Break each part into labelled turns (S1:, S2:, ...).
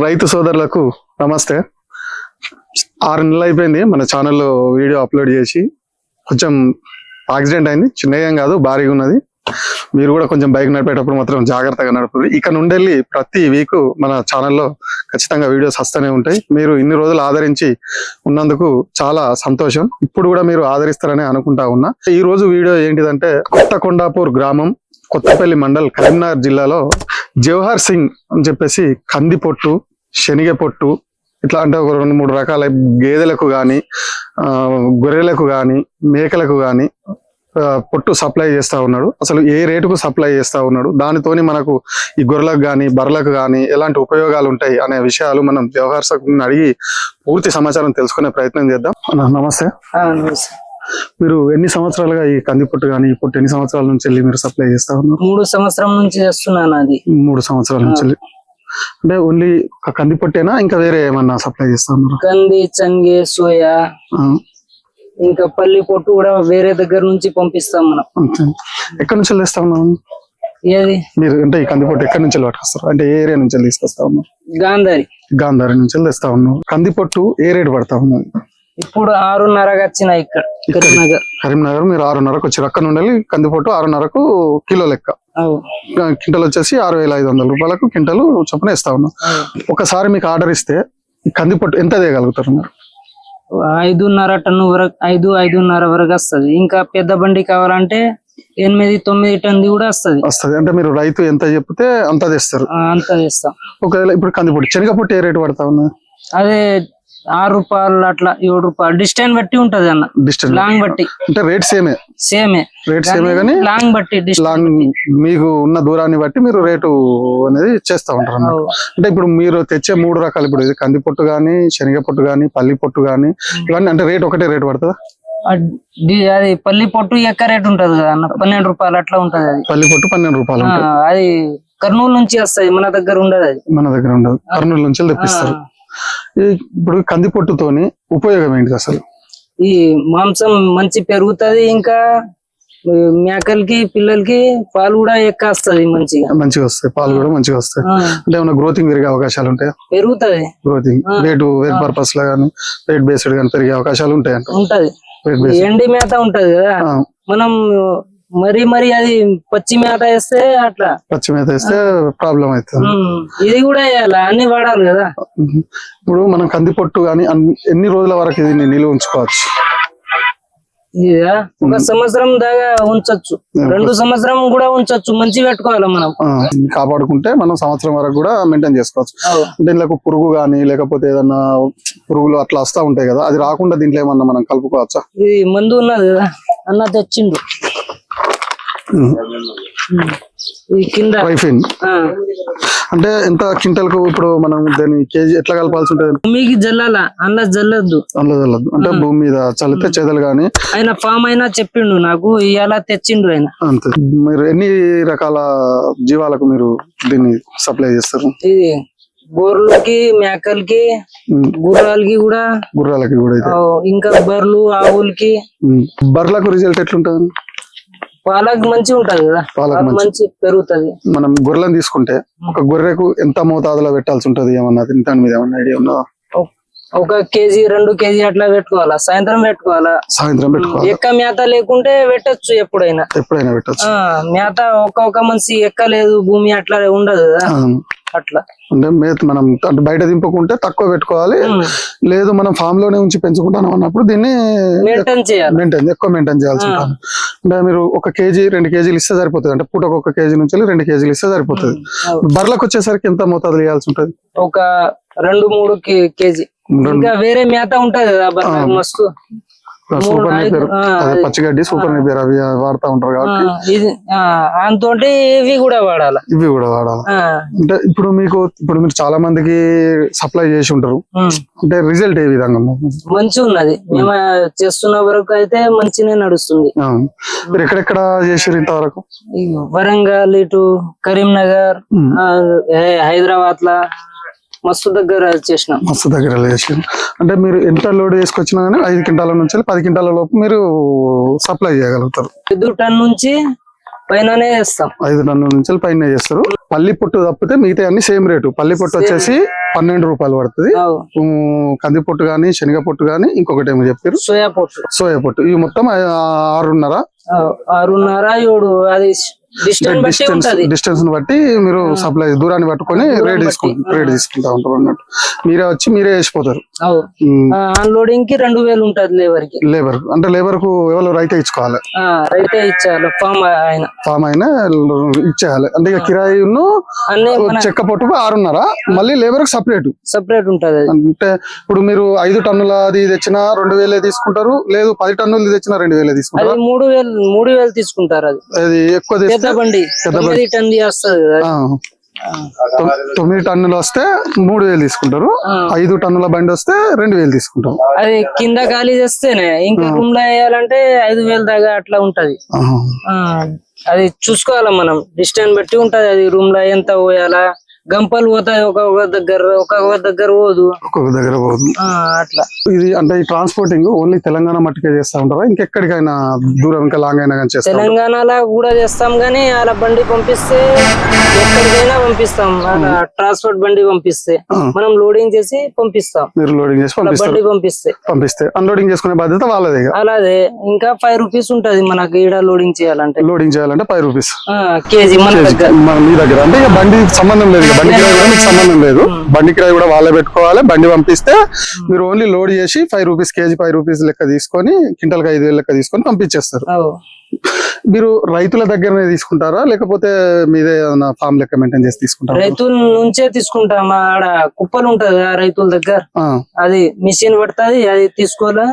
S1: రైతు సోదరులకు నమస్తే. ఆరు నెలలు అయిపోయింది. మన ఛానల్లో వీడియో అప్లోడ్ చేసి కొంచెం యాక్సిడెంట్ అయింది. చిన్న ఏం కాదు భారీగా ఉన్నది. మీరు కూడా కొంచెం బైక్ నడిపేటప్పుడు మాత్రం జాగ్రత్తగా నడుపుతుంది ఇక నుండి ప్రతి వీక్ మన ఛానల్లో ఖచ్చితంగా వీడియోస్ వస్తూనే ఉంటాయి. మీరు ఇన్ని రోజులు ఆదరించి ఉన్నందుకు చాలా సంతోషం. ఇప్పుడు కూడా మీరు ఆదరిస్తారని అనుకుంటా ఉన్నా. ఈ రోజు వీడియో ఏంటిదంటే కొత్త కొండాపూర్ గ్రామం కొత్తపల్లి మండల్ కరీంనగర్ జిల్లాలో జవహర్ సింగ్ అని చెప్పేసి కంది పొట్టు శనగ పొట్టు ఇట్లా అంటే ఒక రెండు మూడు రకాల గేదెలకు కానీ గొర్రెలకు కానీ మేకలకు కానీ పొట్టు సప్లై చేస్తా ఉన్నాడు. అసలు ఏ రేటుకు సప్లై చేస్తా ఉన్నాడు. దానితోని మనకు ఈ గొర్రెలకు కానీ బర్రెలకు కానీ ఎలాంటి ఉపయోగాలు ఉంటాయి అనే విషయాలు మనం వ్యవహార అడిగి పూర్తి సమాచారం తెలుసుకునే ప్రయత్నం చేద్దాం. నమస్తే.
S2: నమస్తే.
S1: మీరు ఎన్ని సంవత్సరాలుగా ఈ కంది పొట్టు కానీ ఈ పొట్టు ఎన్ని సంవత్సరాల నుంచి వెళ్ళి మీరు సప్లై చేస్తా ఉన్నారు?
S2: మూడు సంవత్సరం నుంచి చేస్తున్నాను అది.
S1: మూడు సంవత్సరాల నుంచి. అంటే ఓన్లీ కంది పొట్టేనా ఇంకా వేరే ఏమన్నా సప్లై చేస్తా ఉన్నారు?
S2: కంది చంగే సోయా ఇంకా పల్లి పొట్టు కూడా వేరే దగ్గర నుంచి పంపిస్తాం మనం.
S1: ఎక్కడి నుంచి వెళ్ళి తెస్తా ఉన్నాం
S2: ఏది?
S1: మీరు అంటే ఈ కంది పొట్టు ఎక్కడి నుంచి పట్టుకొస్తారు? అంటే ఏ ఏరియా నుంచి తీసుకొస్తా ఉన్నారు?
S2: గాంధారి.
S1: గాంధారి నుంచి తెస్తా ఉన్నాం కంది పొట్టు ఏ రేటు పడతా ఉన్నది
S2: ఇప్పుడు ఆరున్నరగా వచ్చినాయి ఇక్కడ. కరీంనగర్
S1: కరీంనగర్ మీరు ఆరున్నరకు వచ్చి అక్కడ నుండి వెళ్ళి కంది పొట్టు ఆరున్నరకు కిలో లెక్క. క్వింటల్ వచ్చేసి ఆరు వేల ఐదు వందల రూపాయలకు క్వింటల్ చొప్పున ఇస్తా ఉన్నాం. ఒకసారి మీకు ఆర్డర్ ఇస్తే ఈ కంది పొట్టు ఎంత తీయగలుగుతారు మీరు?
S2: ఐదున్నర టన్ను వరకు ఐదు ఐదున్నర వరకు వస్తది. ఇంకా పెద్ద బండి కావాలంటే ఎనిమిది తొమ్మిది టన్ది కూడా వస్తది.
S1: వస్తుంది. అంటే మీరు రైతు ఎంత చెప్తే అంత తెస్తారు.
S2: అంత చేస్తాం
S1: ఒకవేళ ఇప్పుడు కంది పొట్టు శనగ పొట్టు ఏ రేటు పడతా ఉన్నది
S2: అదే ఆరు రూపాయలు అట్లా ఏడు రూపాయలు. డిస్టెన్స్ బట్టి ఉంటది అన్న.
S1: డిస్టెన్స్
S2: లాంగ్ బట్టి.
S1: అంటే రేట్ సేమే.
S2: సేమే.
S1: రేట్ సేమే కానీ
S2: లాంగ్ బట్టి డిస్టెన్స్
S1: లాంగ్ మీకు ఉన్న దూరాన్ని బట్టి మీరు రేటు అనేది చేస్తా ఉంటారు. అంటే ఇప్పుడు మీరు తెచ్చే మూడు రకాలు ఇప్పుడు ఇది కంది పొట్టు కానీ శనగ పొట్టు కానీ పల్లి పొట్టు కానీ ఇవన్నీ అంటే రేట్ ఒకటే రేట్ పడుతుందా?
S2: అది పల్లి పొట్టు ఎక్క రేట్ ఉంటది కదా అన్న. పన్నెండు రూపాయలు అట్లా ఉంటది అది.
S1: పల్లి పొట్టు పన్నెండు రూపాయలు
S2: అది కర్నూలు నుంచి వస్తాయి మన దగ్గర ఉండదు అది.
S1: మన దగ్గర ఉండదు. కర్నూలు నుంచి తెప్పిస్తారు. ఇప్పుడు కంది పొట్టుతోని ఉపయోగం ఏంటి అసలు?
S2: ఈ మాంసం మంచి పెరుగుతది ఇంకా మేకలకి పిల్లలకి పాలు కూడా ఎక్క వస్తది మంచిగా.
S1: మంచిగా వస్తాయి పాలు కూడా మంచిగా వస్తాయి. అంటే ఏమైనా గ్రోతింగ్ పెరిగే అవకాశాలు ఉంటాయి?
S2: పెరుగుతది.
S1: గ్రోతింగ్ రేటు వేట్ పర్పస్ లా కానీ రేట్ బేస్డ్ కానీ పెరిగే అవకాశాలు ఉంటాయి అంట
S2: ఉంటది ఎండి మేత ఉంటది కదా. మనం మరి మరి అది పచ్చి మేత వేస్తే అట్లా.
S1: పచ్చి మేత వేస్తే ప్రాబ్లం అవుతుంది.
S2: ఇది కూడా వేయాలి? అన్ని వాడాలి కదా?
S1: ఇప్పుడు మనం కంది పొట్టు కానీ ఎన్ని రోజుల వరకు ఇది నిలువ ఉంచుకోవచ్చు?
S2: ఇదా? ఒక సంవత్సరం దాకా ఉంచొచ్చు. రెండు సంవత్సరం కూడా ఉంచొచ్చు. మంచి పెట్టుకోవాలి మనం?
S1: కాపాడుకుంటే మనం సంవత్సరం వరకు కూడా మెయింటైన్ చేసుకోవచ్చు. అంటే దీంట్లో పురుగు కానీ లేకపోతే ఏదన్నా పురుగులు అట్లా వస్తా ఉంటాయి కదా అది రాకుండా దీంట్లో ఏమన్నా మనం కలుపుకోవచ్చా?
S2: ఇది మందు ఉన్నది కదా? అన్న తెచ్చిండు. ఆ,
S1: అంటే ఎంత క్వింటల్కు ఇప్పుడు మనం దాన్ని కేజీ ఎట్లా కలపాల్సి ఉంటుంది?
S2: భూమికి జల్లాల అన్న జల్లద్దు.
S1: అందులో చల్లదు అంటే భూమి మీద చల్లితే చెదలు కానీ
S2: ఆయన ఫామ్ అయినా చెప్పిండు నాకు ఇవాళ తెచ్చిండు ఆయన.
S1: అంతే. మీరు ఎన్ని రకాల జీవాలకు మీరు దీన్ని సప్లై చేస్తారు?
S2: ఇది గోర్లకి మేకలకి గుర్రాలకి కూడా.
S1: గుర్రాలకి కూడా
S2: ఇంకా బర్రెలు ఆవులకి.
S1: బర్రెలకు రిజల్ట్ ఎట్లుంటుంది?
S2: పాలకు మంచి ఉంటది కదా.
S1: పాలకు
S2: పాలు
S1: మంచి
S2: పెరుగుతది.
S1: మనం గొర్రెలను తీసుకుంటే ఒక గొర్రెకు ఎంత మోతాదులో పెట్టాల్సి ఉంటది ఏమన్నా? దాని మీద ఏమన్నా ఐడియా ఉందా
S2: ఒక- కేజీ రెండు కేజీ అట్లా పెట్టుకోవాలా? సాయంత్రం పెట్టుకోవాలా?
S1: సాయంత్రం పెట్టుకోవాలి?
S2: ఎక్క మేత లేకుంటే పెట్టొచ్చు ఎప్పుడైనా.
S1: ఎప్పుడైనా పెట్టచ్చు.
S2: మేత ఒక్క ఒక మనిషి ఎక్కలేదు భూమి అట్లా ఉండదు కదా? అట్లా.
S1: అంటే మేత మనం బయట దింపకుంటే తక్కువ పెట్టుకోవాలి. లేదు మనం ఫామ్లోనే ఉంచి పెంచుకుంటాం అన్నప్పుడు దీన్ని
S2: మెయింటైన్ చేయాలి.
S1: మెయింటైన్ ఎక్కువ మెయింటైన్ చేయాల్సి ఉంటుంది. అంటే మీరు ఒక కేజీ రెండు కేజీలు ఇస్తే సరిపోతుంది. అంటే పూటకు ఒక కేజీ నుంచి రెండు కేజీలు ఇస్తే సరిపోతుంది. బర్రెలకు వచ్చేసరికి ఎంత మోతాదు ఇవ్వాల్సి ఉంటుంది?
S2: ఒక రెండు మూడు కేజీ. ఇంకా వేరే మేత ఉంటది కదా మస్తు.
S1: Super Napier. పచ్చిగడ్డి సూపర్ నేపేరు అవి వాడుతా ఉంటారు కాబట్టి.
S2: అంతోటి ఇవి కూడా వాడాలి.
S1: ఇవి కూడా వాడాలి. అంటే ఇప్పుడు మీకు ఇప్పుడు మీరు చాలా మందికి సప్లై చేసి ఉంటారు. అంటే రిజల్ట్ ఏ విధంగా?
S2: మంచిగా ఉన్నది. మేము చేస్తున్న వరకు అయితే మంచిగానే నడుస్తుంది.
S1: మీరు ఎక్కడెక్కడ చేసారు ఇంతవరకు?
S2: వరంగల్ ఇటు కరీంనగర్ హైదరాబాద్ లా మస్తు దగ్గర చేసినాం.
S1: మస్తు దగ్గర అంటే మీరు ఎంత లోడ్ చేసుకొచ్చినా కానీ ఐదు క్వింటాల నుంచి పది క్వింటాల లోపు మీరు సప్లై చేయగలుగుతారు.
S2: ఐదు టన్ నుంచి పైననే వేస్తాం.
S1: ఐదు టన్నుల నుంచి పైన చేస్తారు. పల్లి పొట్టు తప్పితే మిగతా అన్ని సేమ్ రేటు పల్లి పొట్టు వచ్చేసి పన్నెండు రూపాయలు పడుతుంది. కంది పొట్టు కానీ శనగ పొట్టు కానీ ఇంకొకటి ఏమో చెప్పారు.
S2: సోయా పొట్టు.
S1: సోయా పొట్టు. ఇవి మొత్తం ఆరున్నర.
S2: ఆరున్నర ఏడు అది డిస్టెన్స్ బట్టి
S1: డిస్టెన్స్ బట్టి మీరు సప్లై దూరాన్ని పట్టుకొని రేట్ తీసుకుంటారు రేట్ తీసుకుంటా ఉంటారు అన్నట్టు. మీరే వచ్చి మీరే వేసిపోతారు
S2: అన్లోడింగ్కి రెండు వేలు ఉంటది లేబర్కి.
S1: లేబర్ అంటే లేబర్కు ఎవరు రైతే ఇచ్చుకోవాలి.
S2: రైతే ఇచ్చారు ఫామ్ ఆయన
S1: ఫామ్ అయినా ఇచ్చేయాలి. అంటే ఇక
S2: మన
S1: చెక్క పొట్టుకు ఆరున్నర మళ్ళీ లేబర్కు సపరేట్
S2: సపరేట్ ఉంటది
S1: అంటే ఇప్పుడు మీరు ఐదు టన్నుల అది తెచ్చినా రెండు వేలే తీసుకుంటారు లేదు పది టన్నులు తెచ్చినా రెండు వేలే తీసుకుంటారు?
S2: మూడు వేలు మూడు వేలు తీసుకుంటారు అది.
S1: అది ఎక్కువ
S2: పెద్ద బండి
S1: పెద్ద
S2: తొమ్మిది టన్ వస్తుంది కదా.
S1: ఆ, తొ- తొమ్మిది టన్నులు వస్తే మూడు వేలు తీసుకుంటారు. ఐదు టన్నుల బండి వస్తే రెండు వేలు తీసుకుంటారు.
S2: అది కింద ఖాళీ చేస్తేనే ఇంకా రూమ్లో వేయాలంటే ఐదు వేలు దాకా అట్లా ఉంటది. అది చూసుకోవాలా మనం. డిస్టెన్స్ బట్టి ఉంటది అది రూమ్లో ఎంత పోయాలా. గంపలు పోతాయి ఒక ఒక దగ్గర ఒక ఒక దగ్గర పోదు.
S1: ఒక్కొక్క దగ్గర పోతుంది
S2: ఆ, అట్లా.
S1: ఇది అంటే ఈ ట్రాన్స్పోర్టింగ్ ఓన్లీ తెలంగాణ మట్టుకే చేస్తా ఉంటారా? ఇంకెక్కడికైనా దూరం ఇంకా లాంగ్ అయినా కానీ చేస్తా?
S2: తెలంగాణలో కూడా చేస్తాం గానీ అలా బండి పంపిస్తే ఎక్కడికైనా పంపిస్తాం. ట్రాన్స్పోర్ట్ బండి పంపిస్తే. మనం లోడింగ్ చేసి పంపిస్తాం.
S1: మీరు లోడింగ్ చేసి
S2: బండి పంపిస్తే.
S1: పంపిస్తే. అన్లోడింగ్ చేసుకునే బాధ్యత వాళ్ళదే
S2: అలాగే ఇంకా ఫైవ్ రూపీస్ ఉంటది మనకి ఈడ లోడింగ్ చేయాలంటే.
S1: లోడింగ్ చేయాలంటే ఫైవ్ రూపీస్
S2: కేజీ మన దగ్గర.
S1: మీ దగ్గర. అంటే బండి సంబంధం లేదు బండి కిరాయి కూడా మీకు సంబంధం లేదు. బండి కిరాయి కూడా వాళ్ళే పెట్టుకోవాలి. బండి పంపిస్తే మీరు ఓన్లీ లోడ్ చేసి five rupees KG five rupees లెక్క తీసుకొని క్వింటల్ ఐదు వేలు లెక్క తీసుకొని పంపించేస్తారు. మీరు రైతుల దగ్గరనే తీసుకుంటారా? లేకపోతే మీదే ఫామ్ లెక్క మెయింటైన్ చేసి తీసుకుంటారా?
S2: రైతుల నుంచే తీసుకుంటాం ఆడ కుప్పలు ఉంటది రైతుల దగ్గర. అది మిషన్ పడుతుంది అది తీసుకోవాలా?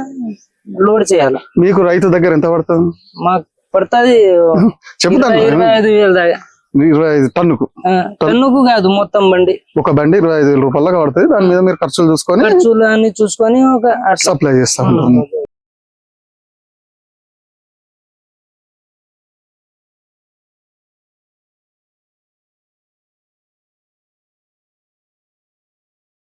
S2: లోడ్ చేయాలి?
S1: మీకు రైతు దగ్గర ఎంత పడుతుంది?
S2: మాకు పడుతుంది
S1: చెప్తాను
S2: ఇరవై ఐదు వేలు దాకా.
S1: ఇరవై ఐదు టన్నుకు.
S2: టన్నుకు కాదు మొత్తం బండి.
S1: ఒక బండి ఇరవై ఐదు వేల రూపాయలుగా పడుతుంది దాని మీద మీరు ఖర్చులు చూసుకొని
S2: ఖర్చులు అన్ని చూసుకొని ఒక
S1: సప్లై చేస్తా